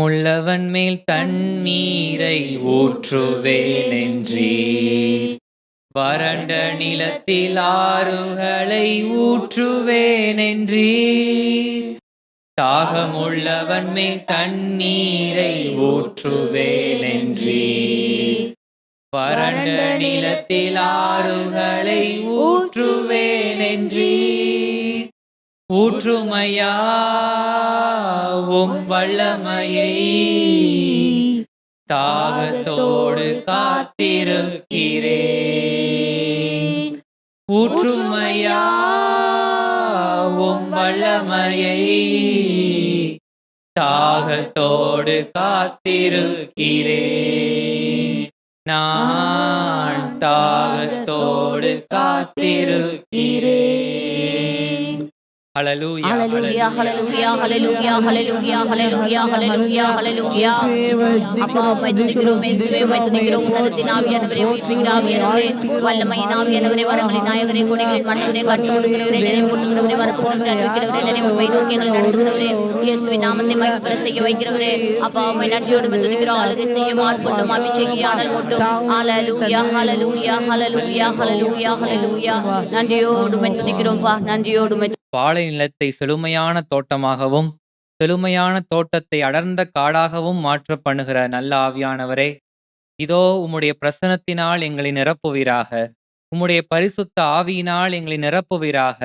உள்ளவன் மேல் தண்ணீரை ஊற்றுவேன் என்றே வறண்ட நிலத்தில் ஆறுகளை ஊற்றுவேன் என்றீர் தாகமுள்ளவன் மேல் தண்ணீரை ஊற்றுவேன் என்றீர் வறண்ட நிலத்தில் ஆறுகளை ஊற்றுவேன் என்றீர் ஊற்றுமையா உம் வல்லமையை தாகத்தோடு காத்திருக்கிறேன். ஊற்றுமையா உம் வல்லமையை தாகத்தோடு காத்திருக்கிறேன். நான் தாகத்தோடு காத்திருக்கிறேன். நன்றியோடு துதிக்கிறோம் நன்றியோடு பாலை நிலத்தை செழுமையான தோட்டமாகவும் செழுமையான தோட்டத்தை அடர்ந்த காடாகவும் மாற்ற பண்ணுகிற நல்ல ஆவியானவரே இதோ உம்முடைய பிரசனத்தினால் எங்களை நிரப்புவீராக. உம்முடைய பரிசுத்த ஆவியினால் எங்களை நிரப்புவீராக.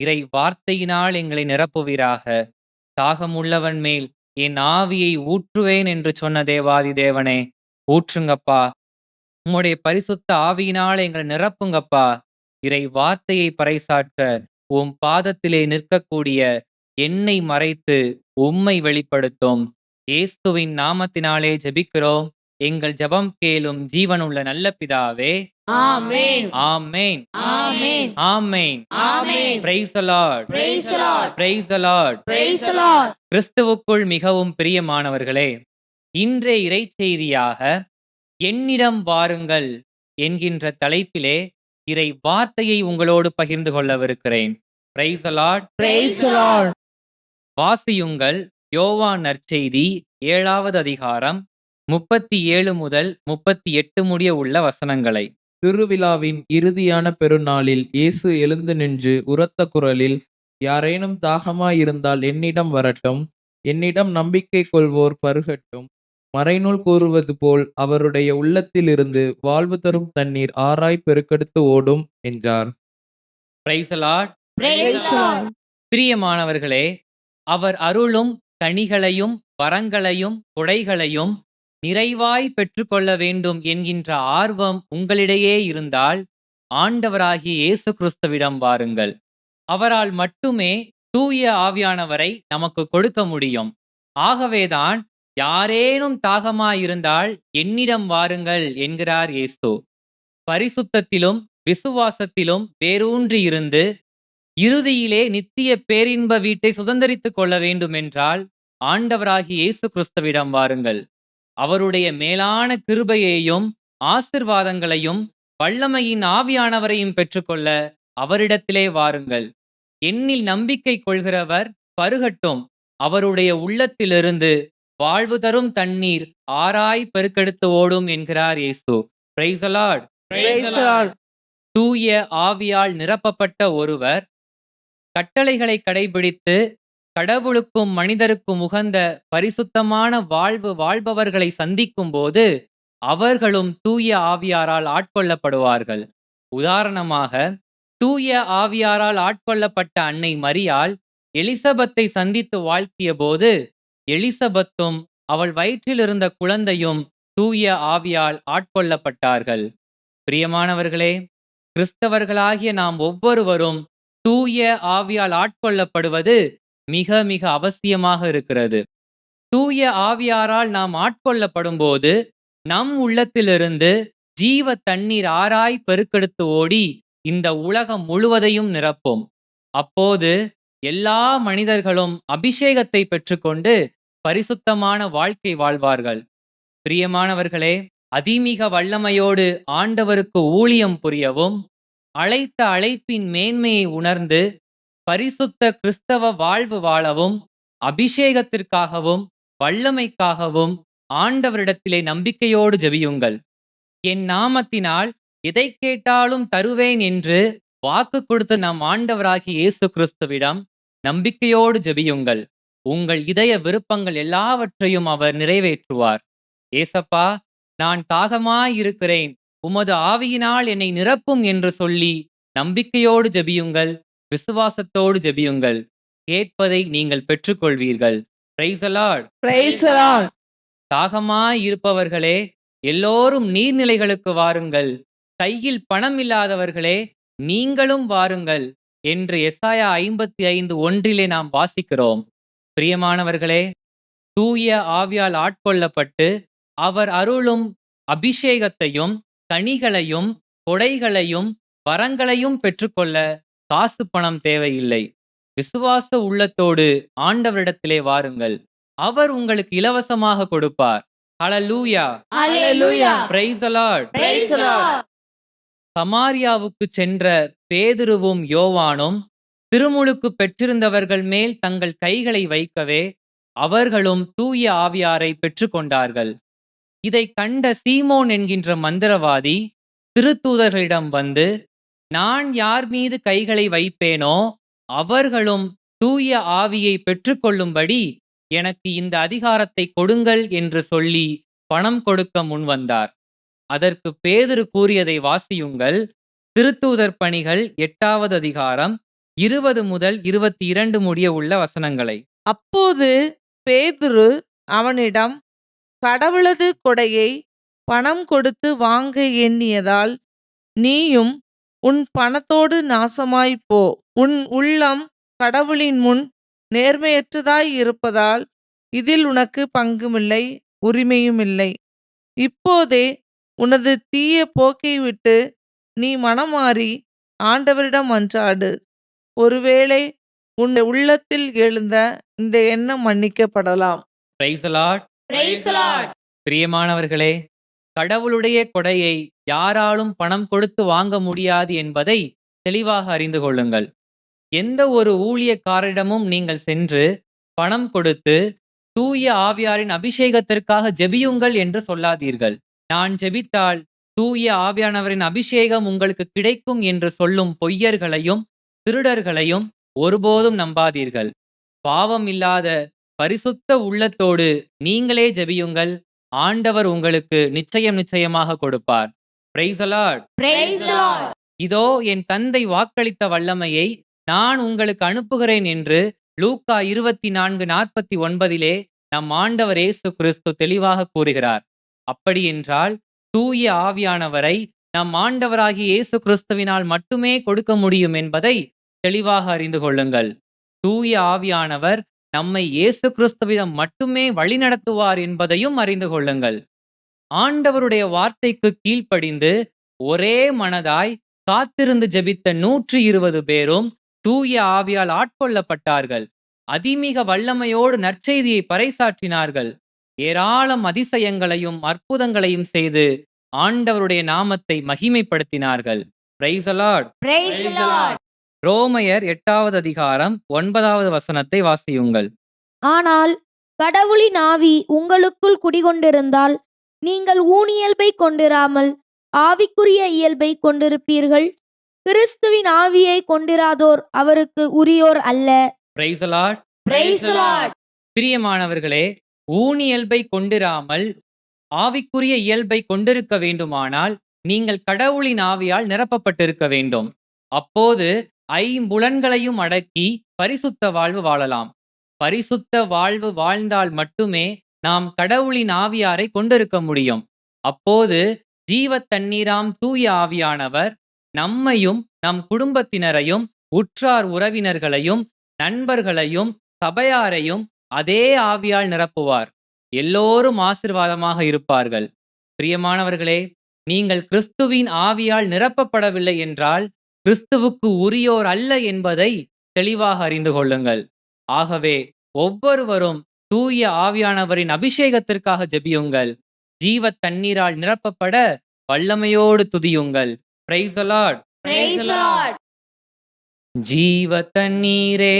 இறை வார்த்தையினால் எங்களை நிரப்புவீராக. தாகமுள்ளவன் மேல் என் ஆவியை ஊற்றுவேன் என்று சொன்ன தேவாதி தேவனே ஊற்றுங்கப்பா. உம்முடைய பரிசுத்த ஆவியினால் எங்களை நிரப்புங்கப்பா. இறை வார்த்தையை பறைசாற்ற உம் பாதத்திலே நிற்கக்கூடிய என்னை மறைத்து உம்மை வெளிப்படுத்தும். இயேசுவின் நாமத்தினாலே ஜெபிக்கிறோம். எங்கள் ஜெபம் கேளும் ஜீவனுள்ள நல்ல பிதாவே. ஆமென். ஆமென். ஆமென். ஆமென். ஆமென். பிரைஸ். பிரைஸ். கிறிஸ்துவுக்குள் மிகவும் பிரியமானவர்களே இன்றைய இறைச்செய்தியாக என்னிடம் வாருங்கள் என்கின்ற தலைப்பிலே இறை வார்த்தையை உங்களோடு பகிர்ந்து கொள்ளவிருக்கிறேன். Praise the lord. Praise the Lord. வாசியுங்கள். யோவான் நற்செய்தி ஏழாவது அதிகாரம் முப்பத்தி ஏழு முதல் முப்பத்தி எட்டு முடிய உள்ள வசனங்களை. திருவிழாவின் இறுதியான பெருநாளில் இயேசு எழுந்து நின்று உரத்த குரலில் யாரேனும் தாகமாயிருந்தால் என்னிடம் வரட்டும். என்னிடம் நம்பிக்கை கொள்வோர் பருகட்டும். மறைநூல் கூறுவது போல் அவருடைய உள்ளத்திலிருந்து வாழ்வு தரும் தண்ணீர் ஆராய் பெருக்கெடுத்து ஓடும் என்றார். பிரியமானவர்களே அவர் அருளும் கனிகளையும் வரங்களையும் கொடைகளையும் நிறைவாய் பெற்றுக்கொள்ள வேண்டும் என்கின்ற ஆர்வம் உங்களிடையே இருந்தால் ஆண்டவராகிய இயேசு கிறிஸ்துவிடம் வாருங்கள். அவரால் மட்டுமே தூய ஆவியானவரை நமக்கு கொடுக்க முடியும். ஆகவேதான் யாரேனும் தாகமாயிருந்தால் என்னிடம் வாருங்கள் என்கிறார் இயேசு. பரிசுத்தத்திலும் விசுவாசத்திலும் வேரூன்றி இருந்து இறுதியிலே நித்திய பேரின்ப வீட்டை சுதந்தரித்துக் கொள்ள வேண்டும் என்றால் இயேசு கிறிஸ்துவிடம் வாருங்கள். அவருடைய மேலான கிருபையையும் ஆசிர்வாதங்களையும் வல்லமையின் ஆவியானவரையும் பெற்றுக்கொள்ள அவரிடத்திலே வாருங்கள். என்னில் நம்பிக்கை கொள்கிறவர் பருகட்டும். அவருடைய உள்ளத்திலிருந்து வாழ்வு தரும் தண்ணீர் ஆராய் பெருக்கெடுத்து ஓடும் என்கிறார் இயேசு Praise the Lord. Praise the Lord. தூய ஆவியால் நிரப்பப்பட்ட ஒருவர் கட்டளைகளை கடைபிடித்து கடவுளுக்கும் மனிதருக்கும் உகந்த பரிசுத்தமான வாழ்வு வாழ்பவர்களை சந்திக்கும் போது அவர்களும் தூய ஆவியாரால் ஆட்கொள்ளப்படுவார்கள் உதாரணமாக தூய ஆவியாரால் ஆட்கொள்ளப்பட்ட அன்னை மரியாள் எலிசபெத்தை சந்தித்து வாழ்த்திய போது எலிசபெத்தும் அவள் வயிற்றிலிருந்த குழந்தையும் தூய ஆவியால் ஆட்கொள்ளப்பட்டார்கள். பிரியமானவர்களே கிறிஸ்தவர்களாகிய நாம் ஒவ்வொருவரும் தூய ஆவியால் ஆட்கொள்ளப்படுவது மிக மிக அவசியமாக இருக்கிறது. தூய ஆவியாரால் நாம் ஆட்கொள்ளப்படும் போது நம் உள்ளத்திலிருந்து ஜீவ தண்ணீர் ஆராய் பெருக்கெடுத்து ஓடி இந்த உலகம் முழுவதையும் நிரப்பும். அப்போது எல்லா மனிதர்களும் அபிஷேகத்தை பெற்றுக்கொண்டு பரிசுத்தமான வாழ்க்கை வாழ்வார்கள். பிரியமானவர்களே அதிமிக வல்லமையோடு ஆண்டவருக்கு ஊழியம் புரியவும் அழைத்த அழைப்பின் மேன்மையை உணர்ந்து பரிசுத்த கிறிஸ்தவ வாழ்வு வாழவும் அபிஷேகத்திற்காகவும் வல்லமைக்காகவும் ஆண்டவரிடத்திலே நம்பிக்கையோடு ஜெபியுங்கள். என் நாமத்தினால் எதை கேட்டாலும் தருவேன் என்று வாக்கு கொடுத்த நம் ஆண்டவராகிய இயேசு கிறிஸ்துவிடம் நம்பிக்கையோடு ஜெபியுங்கள். உங்கள் இதய விருப்பங்கள் எல்லாவற்றையும் அவர் நிறைவேற்றுவார். ஏசப்பா நான் தாகமாயிருக்கிறேன். உமது ஆவியினால் என்னை நிரப்பும் என்று சொல்லி நம்பிக்கையோடு ஜெபியுங்கள் விசுவாசத்தோடு ஜெபியுங்கள். கேட்பதை நீங்கள் பெற்றுக்கொள்வீர்கள். தாகமாய் இருப்பவர்களே எல்லோரும் நீர்நிலைகளுக்கு வாருங்கள். கையில் பணம் இல்லாதவர்களே நீங்களும் வாருங்கள் என்று எஸ்ஐயா ஐம்பத்தி ஐந்து ஒன்றிலே நாம் வாசிக்கிறோம். பிரியமானவர்களே தூய ஆவியால் ஆட்கொள்ளப்பட்டு அவர் அருளும் அபிஷேகத்தையும் கனிகளையும் கொடைகளையும் வரங்களையும் பெற்றுக்கொள்ள காசு பணம் தேவையில்லை. விசுவாச உள்ளத்தோடு ஆண்டவரிடத்திலே வாருங்கள். அவர் உங்களுக்கு இலவசமாக கொடுப்பார். சமாரியாவுக்கு சென்ற பேதுருவும் யோவானும் திருமுழுக்கு பெற்றிருந்தவர்கள் மேல் தங்கள் கைகளை வைக்கவே அவர்களும் தூய ஆவியாரை பெற்றுக்கொண்டார்கள். இதை கண்ட சீமோன் என்கின்ற மந்திரவாதி திருத்தூதர்களிடம் வந்து நான் யார் மீது கைகளை வைப்பேனோ அவர்களும் தூய ஆவியை பெற்றுக்கொள்ளும்படி எனக்கு இந்த அதிகாரத்தை கொடுங்கள் என்று சொல்லி பணம் கொடுக்க முன்வந்தார் அதற்கு பேதுரு கூறியதை வாசியுங்கள். திருத்தூதர் பணிகள் எட்டாவது அதிகாரம் இருபது முதல் இருபத்தி இரண்டு முடிய உள்ள வசனங்களை. அப்போது பேதுரு அவனிடம் கடவுளது கொடையை பணம் கொடுத்து வாங்க எண்ணியதால் நீயும் உன் பணத்தோடு நாசமாய்ப் போ. உன் உள்ளம் கடவுளின் முன் நேர்மையற்றதாய் இருப்பதால் இதில் உனக்கு பங்குமில்லை உரிமையுமில்லை. இப்போதே உனது தீய போக்கை விட்டு நீ மனமாறி ஆண்டவரிடம் மன்றாடு ஒருவேளை உன் உள்ளத்தில் எழுந்த இந்த எண்ணம் மன்னிக்கப்படலாம் Praise the Lord. Praise the Lord. பிரியமானவர்களே கடவுளுடைய கொடையை யாராலும் பணம் கொடுத்து வாங்க முடியாது என்பதை தெளிவாக அறிந்து கொள்ளுங்கள் எந்த ஒரு ஊழியக்காரரிடமும் நீங்கள் சென்று பணம் கொடுத்து தூய ஆவியாரின் அபிஷேகத்திற்காக ஜெபியுங்கள் என்று சொல்லாதீர்கள் நான் ஜெபித்தால் தூய ஆவியானவரின் அபிஷேகம் உங்களுக்கு கிடைக்கும் என்று சொல்லும் பொய்யர்களையும் திருடர்களையும் ஒருபோதும் நம்பாதீர்கள். பாவம் இல்லாத பரிசுத்த உள்ளத்தோடு நீங்களே ஜெபியுங்கள். ஆண்டவர் உங்களுக்கு நிச்சயம் நிச்சயமாக கொடுப்பார். இதோ என் தந்தை வாக்களித்த வல்லமையை நான் உங்களுக்கு அனுப்புகிறேன் என்று லூக்கா இருபத்தி நான்கு நாற்பத்தி ஒன்பதிலே நம் ஆண்டவர் இயேசு கிறிஸ்து தெளிவாக கூறுகிறார். அப்படி என்றால் தூய ஆவியானவரை நம் ஆண்டவராகிய இயேசு கிறிஸ்துவினால் மட்டுமே கொடுக்க முடியும் என்பதை தெளிவாக அறிந்து கொள்ளுங்கள். தூய ஆவியானவர் நம்மை இயேசு கிறிஸ்துவிடம் மட்டுமே வழிநடத்துவார் என்பதையும் அறிந்து கொள்ளுங்கள். ஆண்டவருடைய வார்த்தைக்கு கீழ்ப்படிந்து ஒரே மனதாய் காத்திருந்து ஜெபித்த நூற்றி இருபது பேரும் தூய ஆவியால் ஆட்கொள்ளப்பட்டார்கள். அதிமிக வல்லமையோடு நற்செய்தியை பறைசாற்றினார்கள். ஏராளம் அதிசயங்களையும் அற்புதங்களையும் செய்து ஆண்டவருடைய நாமத்தை மகிமைப்படுத்தினார்கள். பிரைஸ் the ரோமையர் எட்டாவது அதிகாரம் ஒன்பதாவது வசனத்தை வாசியுங்கள். ஆனால் கடவுளின் ஆவி உங்களுக்குள் குடிகொண்டிருந்தால் நீங்கள் ஊனியல்பை கொண்டிராமல் ஆவிக்குரிய இயல்பை கொண்டிருப்பீர்கள். கிறிஸ்துவின் ஆவியை கொண்டிராதோர் அவருக்கு உரியோர் அல்ல. பிரியமானவர்களே ஊனியல்பை கொண்டிராமல் ஆவிக்குரிய இயல்பை கொண்டிருக்க வேண்டுமானால் நீங்கள் கடவுளின் ஆவியால் நிரப்பப்பட்டிருக்க வேண்டும். அப்போது ஐம்புலன்களையும் அடக்கி பரிசுத்த வாழ்வு வாழலாம். பரிசுத்த வாழ்வு வாழ்ந்தால் மட்டுமே நாம் கடவுளின் ஆவியாரை கொண்டிருக்க முடியும். அப்போது ஜீவ தண்ணீராம் தூய ஆவியானவர் நம்மையும் நம் குடும்பத்தினரையும் உற்றார் உறவினர்களையும் நண்பர்களையும் சபையாரையும் அதே ஆவியால் நிரப்புவார். எல்லோரும் ஆசிர்வாதமாக இருப்பார்கள். பிரியமானவர்களே நீங்கள் கிறிஸ்துவின் ஆவியால் நிரப்பப்படவில்லை என்றால் கிறிஸ்துவுக்கு உரியோர் அல்ல என்பதை தெளிவாக அறிந்து கொள்ளுங்கள். ஆகவே ஒவ்வொருவரும் தூய ஆவியானவரின் அபிஷேகத்திற்காக ஜெபியுங்கள். ஜீவ தண்ணீரால் நிரப்பப்பட வல்லமையோடு துதியுங்கள். ஜீவ தண்ணீரே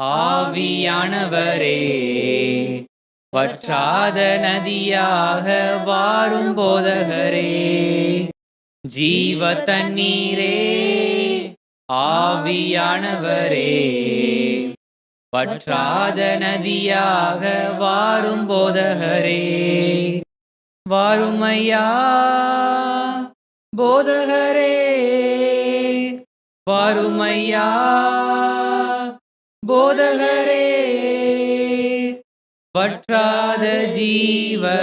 ஆவியானவரே வற்றாத நதியாக வாரும் போதகரே. ஜீவ தண்ணீரே ஆவியானவரே. பற்றாத நதியாக வாரும் போதகரே. வாருமையா போதகரே. வாருமையா போதகரே. பற்றாத ஜீவ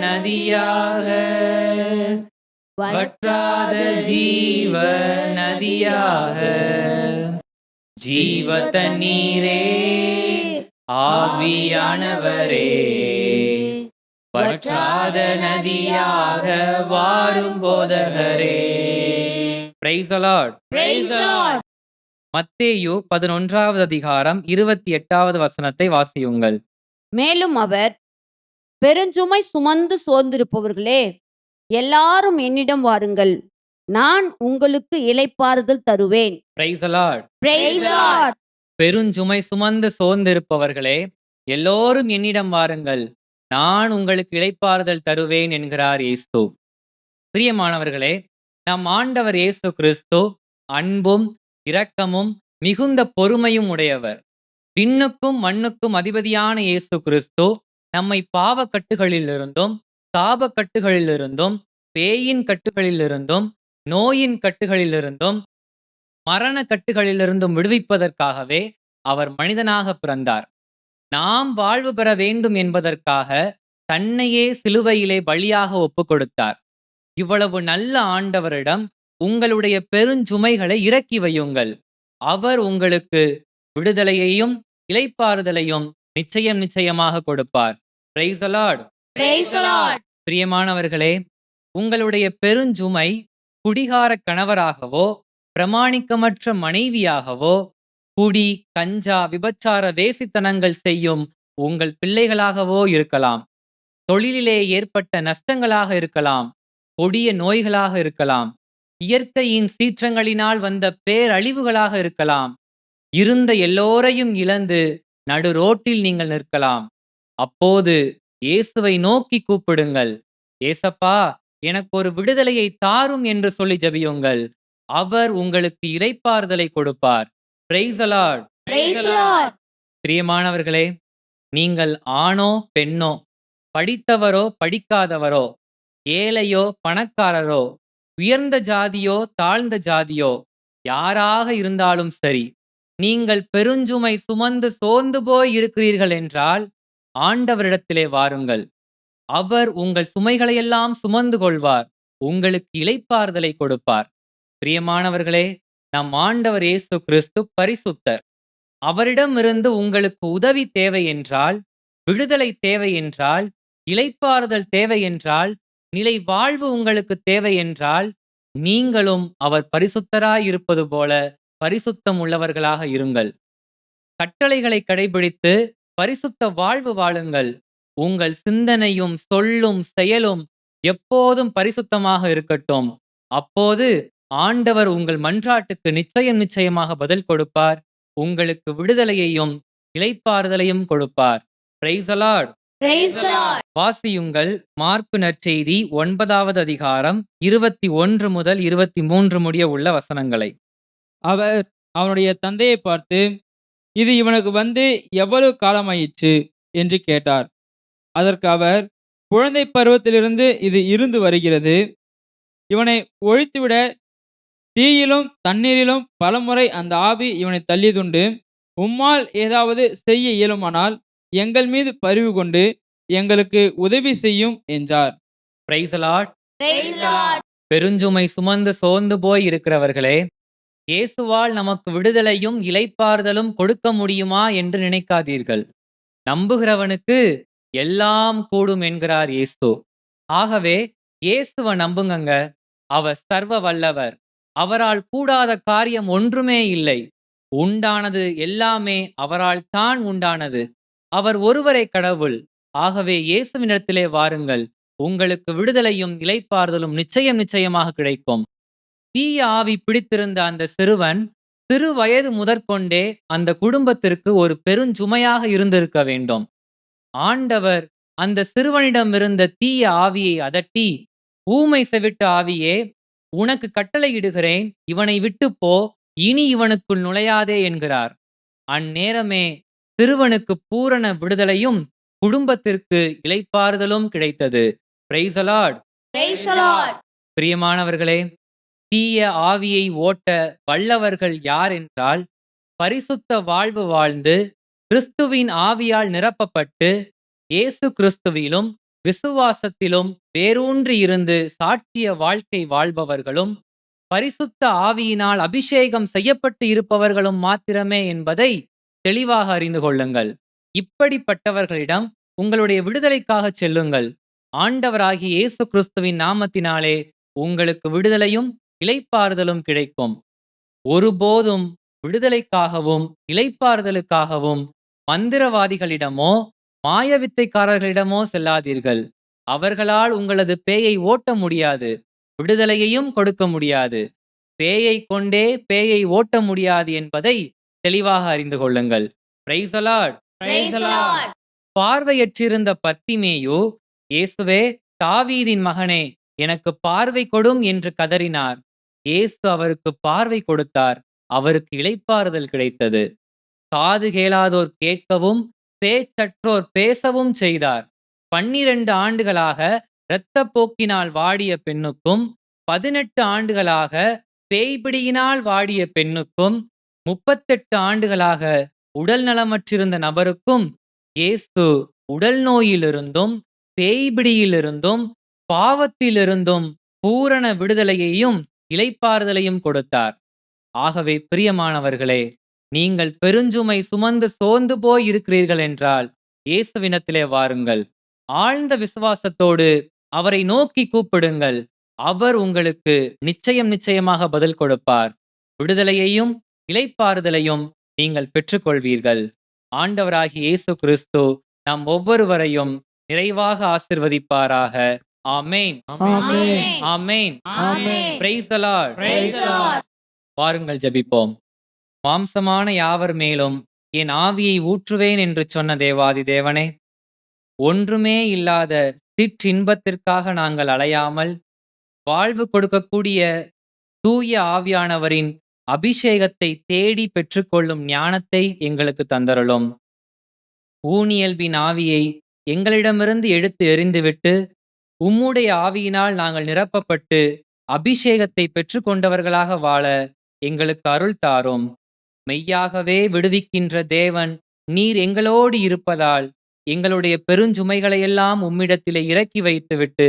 நதியாக வற்றாத ஜீவ நதியாக ஜீவ தண்ணீரே ஆவியானவரே. வற்றாத நதியாக வாரும் போதகரே. மத்தேயு பதினொன்றாவது அதிகாரம் இருபத்தி எட்டாவது வசனத்தை வாசியுங்கள். மேலும் அவர் பெருஞ்சுமை சுமந்து சோர்ந்திருப்பவர்களே எல்லாரும் என்னிடம் வாருங்கள். நான் உங்களுக்கு இளைப்பாறுதல் தருவேன். Praise the Lord. Praise the Lord. பெருஞ்சுமை சுமந்து சோர்ந்திருப்பவர்களே எல்லோரும் என்னிடம் வாருங்கள். நான் உங்களுக்கு இளைப்பாறுதல் தருவேன் என்கிறார் இயேசு. பிரியமானவர்களே நம் ஆண்டவர் இயேசு கிறிஸ்து அன்பும் இரக்கமும் மிகுந்த பொறுமையும் உடையவர். விண்ணுக்கும் மண்ணுக்கும் அதிபதியான இயேசு கிறிஸ்து நம்மை பாவக்கட்டுகளிலிருந்தும் சாபக்கட்டுகளிலிருந்தும் பேயின் கட்டுகளிலிருந்தும் நோயின் கட்டுகளிலிருந்தும் மரண கட்டுகளிலிருந்தும் விடுவிப்பதற்காகவே அவர் மனிதனாக பிறந்தார். நாம் வாழ்வு பெற வேண்டும் என்பதற்காக தன்னையே சிலுவையிலே பலியாக ஒப்பு கொடுத்தார். இவ்வளவு நல்ல ஆண்டவரிடம் உங்களுடைய பெருஞ்சுமைகளை இறக்கி வையுங்கள். அவர் உங்களுக்கு விடுதலையையும் இளைப்பாறுதலையும் நிச்சயம் நிச்சயமாக கொடுப்பார். பிரைஸ் the பிரியமானவர்களே உங்களுடைய பெருஞ்சுமை குடிகார கணவராகவோ பிரமாணிக்கமற்ற மனைவியாகவோ குடி கஞ்சா விபச்சார வேசித்தனங்கள் செய்யும் உங்கள் பிள்ளைகளாகவோ இருக்கலாம். தொழிலிலே ஏற்பட்ட நஷ்டங்களாக இருக்கலாம். கொடிய நோய்களாக இருக்கலாம். இயற்கையின் சீற்றங்களினால் வந்த பேரழிவுகளாக இருக்கலாம். இருந்த எல்லோரையும் இழந்து நடு ரோட்டில் நீங்கள் நிற்கலாம். அப்போது இயேசுவை நோக்கி கூப்பிடுங்கள். ஏசப்பா எனக்கு ஒரு விடுதலையை தாரும் என்று சொல்லி ஜெபியுங்கள். அவர் உங்களுக்கு இளைப்பாறுதலை கொடுப்பார். பிரியமானவர்களே நீங்கள் ஆணோ பெண்ணோ படித்தவரோ படிக்காதவரோ ஏழையோ பணக்காரரோ உயர்ந்த ஜாதியோ தாழ்ந்த ஜாதியோ யாராக இருந்தாலும் சரி நீங்கள் பெருஞ்சுமை சுமந்து சோர்ந்து போய் இருக்கிறீர்கள் என்றால் ஆண்டவரிடத்திலே வாருங்கள். அவர் உங்கள் சுமைகளையெல்லாம் சுமந்து கொள்வார். உங்களுக்கு இளைப்பாறுதலை கொடுப்பார். பிரியமானவர்களே நம் ஆண்டவர் இயேசு கிறிஸ்து பரிசுத்தர். அவரிடமிருந்து உங்களுக்கு உதவி தேவை என்றால் விடுதலை தேவை என்றால் இலைப்பாறுதல் தேவை என்றால் நிலை வாழ்வு உங்களுக்கு தேவை என்றால் நீங்களும் அவர் பரிசுத்தராய் இருப்பது போல பரிசுத்தம் உள்ளவர்களாக இருங்கள். கட்டளைகளை கடைபிடித்து பரிசுத்த வாழ்வு வாழுங்கள். உங்கள் சிந்தனையும் சொல்லும் செயலும் எப்போதும் பரிசுத்தமாக இருக்கட்டும். அப்போது ஆண்டவர் உங்கள் மன்றாட்டுக்கு நிச்சயம் நிச்சயமாக பதில் கொடுப்பார். உங்களுக்கு விடுதலையையும் இளைப்பாறுதலையும் கொடுப்பார். வாசியுங்கள் மார்க்கு நற்செய்தி ஒன்பதாவது அதிகாரம் இருபத்தி ஒன்று முதல் இருபத்தி மூன்று முடிய உள்ள வசனங்களை. அவர் அவனுடைய தந்தையை பார்த்து இது இவனுக்கு வந்து எவ்வளவு காலமாயிற்று? என்று கேட்டார். அதற்கு அவர் குழந்தை பருவத்திலிருந்து இது இருந்து வருகிறது. இவனை ஒழித்துவிட தீயிலும் தண்ணீரிலும் பலமுறை அந்த ஆவி இவனை தள்ளியதுண்டு. உம்மால் ஏதாவது செய்ய இயலுமானால் எங்கள் மீது பரிவு கொண்டு எங்களுக்கு உதவி செய்யும் என்றார். பெருஞ்சுமை சுமந்து சோர்ந்து போய் இருக்கிறவர்களே இயேசுவால் நமக்கு விடுதலையும் இலைப்பாறுதலும் கொடுக்க முடியுமா என்று நினைக்காதீர்கள். நம்புகிறவனுக்கு எல்லாம் கூடும் என்கிறார் இயேசு. ஆகவே இயேசுவை நம்புங்கங்க. அவர் சர்வ வல்லவர். அவரால் கூடாத காரியம் ஒன்றுமே இல்லை. உண்டானது எல்லாமே அவரால் தான் உண்டானது. அவர் ஒருவரை கடவுள். ஆகவே இயேசுவினிடத்திலே வாருங்கள். உங்களுக்கு விடுதலையும் இளைப்பாறுதலும் நிச்சயம் நிச்சயமாக கிடைக்கும். தீய ஆவி பிடித்திருந்த அந்த சிறுவன் சிறு வயது முதற்கொண்டே அந்த குடும்பத்திற்கு ஒரு பெருஞ்சுமையாக இருந்திருக்க வேண்டும். ஆண்டவர் அந்த சிறுவனிடம் இருந்த தீய ஆவியை அதட்டி ஊமை செவிட்ட ஆவியே உனக்கு கட்டளையிடுகிறேன் இவனை விட்டு போ இனி இவனுக்குள் நுழையாதே என்கிறார். அந்நேரமே சிறுவனுக்கு பூரண விடுதலையும் குடும்பத்திற்கு இளைப்பாறுதலும் கிடைத்தது. பிரியமானவர்களே தீய ஆவியை ஓட்ட வல்லவர்கள் யார் என்றால் பரிசுத்த வாழ்வு வாழ்ந்து கிறிஸ்துவின் ஆவியால் நிரப்பப்பட்டு இயேசு கிறிஸ்துவிலும் விசுவாசத்திலும் வேரூன்றி இருந்து சாட்சிய வாழ்க்கை வாழ்பவர்களும் பரிசுத்த ஆவியினால் அபிஷேகம் செய்யப்பட்டு இருப்பவர்களும் மாத்திரமே என்பதை தெளிவாக அறிந்து கொள்ளுங்கள். இப்படிப்பட்டவர்களிடம் உங்களுடைய விடுதலைக்காக செல்லுங்கள். ஆண்டவராகிய இயேசு கிறிஸ்துவின் நாமத்தினாலே உங்களுக்கு விடுதலையும் இளைப்பாறுதலும் கிடைக்கும். ஒருபோதும் விடுதலைக்காகவும் இளைப்பாறுதலுக்காகவும் மந்திரவாதிகளிடமோ மாயவித்தைக்காரர்களிடமோ செல்லாதீர்கள். அவர்களால் உங்களது பேயை ஓட்ட முடியாது. விடுதலையையும் கொடுக்க முடியாது. பேயை கொண்டே பேயை ஓட்ட முடியாது என்பதை தெளிவாக அறிந்து கொள்ளுங்கள். பார்வையற்றிருந்த பத்திமேயு இயேசுவே தாவீதின் மகனே எனக்கு பார்வை கொடும் என்று கதறினார். இயேசு அவருக்கு பார்வை கொடுத்தார். அவருக்கு இளைப்பாறுதல் கிடைத்தது. காது கேளாதோர் கேட்கவும் பேச்சற்றோர் பேசவும் செய்தார். பன்னிரண்டு ஆண்டுகளாக இரத்த போக்கினால் வாடிய பெண்ணுக்கும் பதினெட்டு ஆண்டுகளாக பேய்பிடியினால் வாடிய பெண்ணுக்கும் முப்பத்தெட்டு ஆண்டுகளாக உடல் நலமற்றிருந்த நபருக்கும் இயேசு உடல் நோயிலிருந்தும் பேய்பிடியிலிருந்தும் பாவத்திலிருந்தும் பூரண விடுதலையையும் இளைப்பாறுதலையும் கொடுத்தார். ஆகவே பிரியமானவர்களே நீங்கள் பெருஞ்சுமை சுமந்து சோர்ந்து போய் இருக்கிறீர்கள் என்றால் இயேசுவினத்திலே வாருங்கள். ஆழ்ந்த விசுவாசத்தோடு அவரை நோக்கி கூப்பிடுங்கள். அவர் உங்களுக்கு நிச்சயம் நிச்சயமாக பதில் கொடுப்பார். விடுதலையையும் இலைப்பாறுதலையும் நீங்கள் பெற்றுக்கொள்வீர்கள். ஆண்டவராகி இயேசு கிறிஸ்து நம் ஒவ்வொருவரையும் நிறைவாக ஆசிர்வதிப்பாராக. ஆமேன். ஆமேன். வாருங்கள் ஜெபிப்போம். மாம்சமான யாவர் மேலும் என் ஆவியை ஊற்றுவேன் என்று சொன்ன தேவாதி தேவனே ஒன்றுமே இல்லாத சிற்றின்பத்திற்காக நாங்கள் அலையாமல் வாழ்வு கொடுக்கக்கூடிய தூய ஆவியானவரின் அபிஷேகத்தை தேடி பெற்றுக்கொள்ளும் ஞானத்தை எங்களுக்கு தந்தருளும். ஊனியல்பின் ஆவியை எங்களிடமிருந்து எடுத்து எறிந்துவிட்டு உம்முடைய ஆவியினால் நாங்கள் நிரப்பப்பட்டு அபிஷேகத்தை பெற்றுக்கொண்டவர்களாக வாழ எங்களுக்கு அருள் தாரும். மெய்யாகவே விடுவிக்கின்ற தேவன் நீர் எங்களோடு இருப்பதால் எங்களுடைய பெருஞ்சுமைகளையெல்லாம் உம்மிடத்திலே இறக்கி வைத்துவிட்டு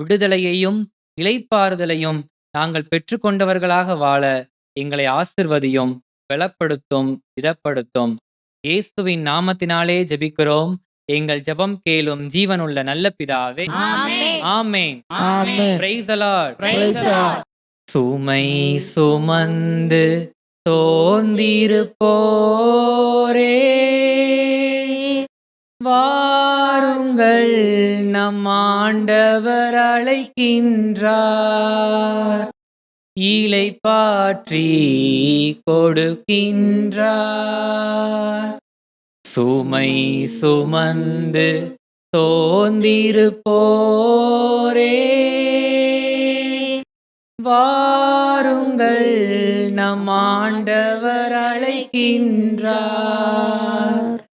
விடுதலையையும் இளைப்பாறுதலையும் நாங்கள் பெற்றுக்கொண்டவர்களாக வாழ எங்களை ஆசிர்வதியும் பலப்படுத்தும் திடப்படுத்தும். இயேசுவின் நாமத்தினாலே ஜெபிக்கிறோம். எங்கள் ஜெபம் கேளும் ஜீவனுள்ள நல்ல பிதாவே. ஆமென். ஆமென். Praise the Lord. Praise the Lord. சுமை சுமந்து தோந்திருப்போரே வாருங்கள் நம் ஆண்டவர் அழைக்கின்றார். இலை பாற்றி கொடுக்கின்றார். சுமை சுமந்து தோந்திருப்போரே வாருங்கள் நம் ஆண்டவர் அழைக்கின்றார்.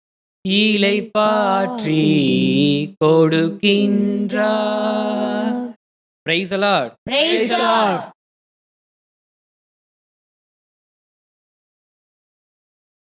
இலை பாற்றி கொடுக்கின்றார். பிரைஸ் அலாட் பிரைஸ் அலாட்.